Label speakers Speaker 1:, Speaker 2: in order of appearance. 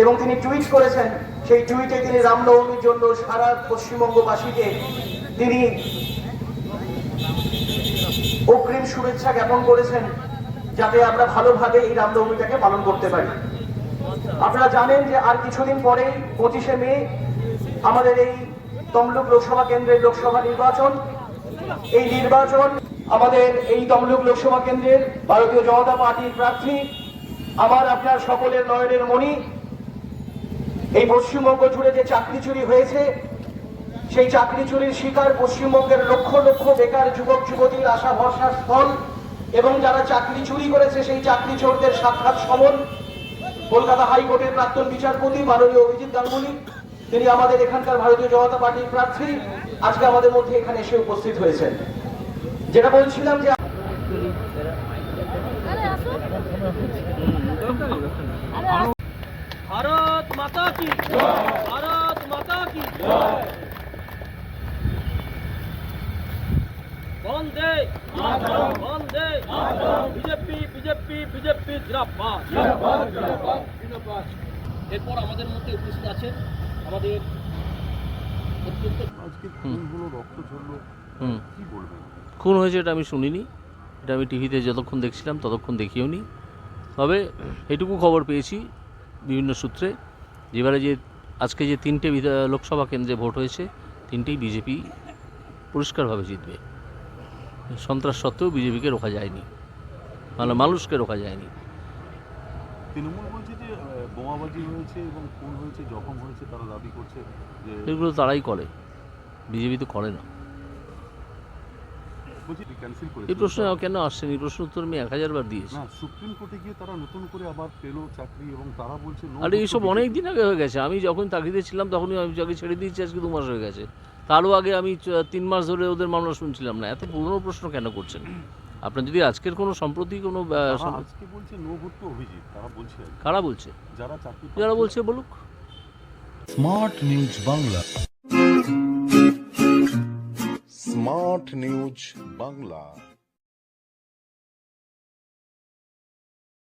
Speaker 1: এবং তিনি টুইট করেছেন, সেই টুইটে তিনি রামনবমীর জন্য সারা পশ্চিমবঙ্গবাসীকে তিনি অগ্রিম শুভেচ্ছা জ্ঞাপন করেছেন যাতে আমরা ভালোভাবে এই রামনবমীটাকে পালন করতে পারি। আপনারা জানেন যে আর কিছুদিন পরেই পঁচিশে মে আমাদের এই তমলুক লোকসভা কেন্দ্রের লোকসভা নির্বাচন। এই নির্বাচন আমাদের এই তমলুক লোকসভা কেন্দ্রের ভারতীয় জনতা পার্টির প্রার্থী, আমার, আপনার সকলের নয়নের মণি এই পশ্চিমবঙ্গ জুড়ে যে চাকরি চুরি হয়েছে, সেই চাকরি চুরির শিকার পশ্চিমবঙ্গের লক্ষ লক্ষ বেকার যুবক, যুবতীর আশা ভরসার স্থল এবং যারা চাকরি চুরি করেছে, সেই চাকরি চোরদের সাক্ষাৎ সমন। কলকাতা হাইকোর্টের প্রাক্তন বিচারপতি মাননীয় অভিজিৎ গাঙ্গুলি, তিনি আমাদের এখানকার ভারতীয় জনতা পার্টির প্রার্থী, আজকে আমাদের মধ্যে এখানে এসে উপস্থিত হয়েছেন। যেটা বলছিলাম যে
Speaker 2: মাতা কি ভারত মাতা কি বন্দে বন্দে বিজেপি বিজেপি বিজেপি এরপর আমাদের মধ্যে উপস্থিত আছেন আমাদের
Speaker 3: আজকে খুনগুলো রক্ত ঝরলো। কি বলবেন?
Speaker 4: খুন হয়েছে এটা আমি শুনিনি। এটা আমি টিভিতে যতক্ষণ দেখছিলাম ততক্ষণ দেখিও নি তবে এটুকু খবর পেয়েছি বিভিন্ন সূত্রে। যেবারে যে আজকে যে তিনটে লোকসভা কেন্দ্রে ভোট হয়েছে তিনটেই বিজেপি পরিষ্কারভাবে জিতবে। সন্ত্রাস সত্ত্বেও বিজেপিকে রোখা যায়নি। মানে মানুষকে রোখা যায়নি।
Speaker 3: তৃণমূল বলছে যে বোমাবাজি হয়েছে এবং খুন হয়েছে জখম হয়েছে তারা দাবি করছে যে
Speaker 4: এগুলো তারাই করে। বিজেপি তো করে না।
Speaker 3: বলছি ক্যান্সেল করে
Speaker 4: এই প্রশ্ন কেন আসছেন এই প্রশ্ন উত্তর আমি এক হাজারবার দিয়েছি।
Speaker 3: না সুপ্রিম কোর্টে গিয়ে তারা নতুন করে আবার পেল চাকরি এবং তারা বলছে
Speaker 4: আরে এইসব অনেক দিন আগে হয়ে গেছে। আমি যখন তাগিদে ছিলাম তখনই আমি চাকরি ছেড়ে দিয়েছি আজকে দু মাস হয়ে গেছে। তারও আগে আমি তিন মাস ধরে ওদের মামলা শুনছিলাম না। এত পুরনো প্রশ্ন কেন করছেন? আপনার যদি আজকের কোনো সম্প্রতি কোনো
Speaker 3: আজকে বলছে নো ভোট টু অভিজিৎ। তারা বলছে
Speaker 4: কারা বলছে?
Speaker 3: যারা চাকরি
Speaker 4: যারা বলছে বলুক।
Speaker 5: Smart news Bangla
Speaker 6: smart news Bangla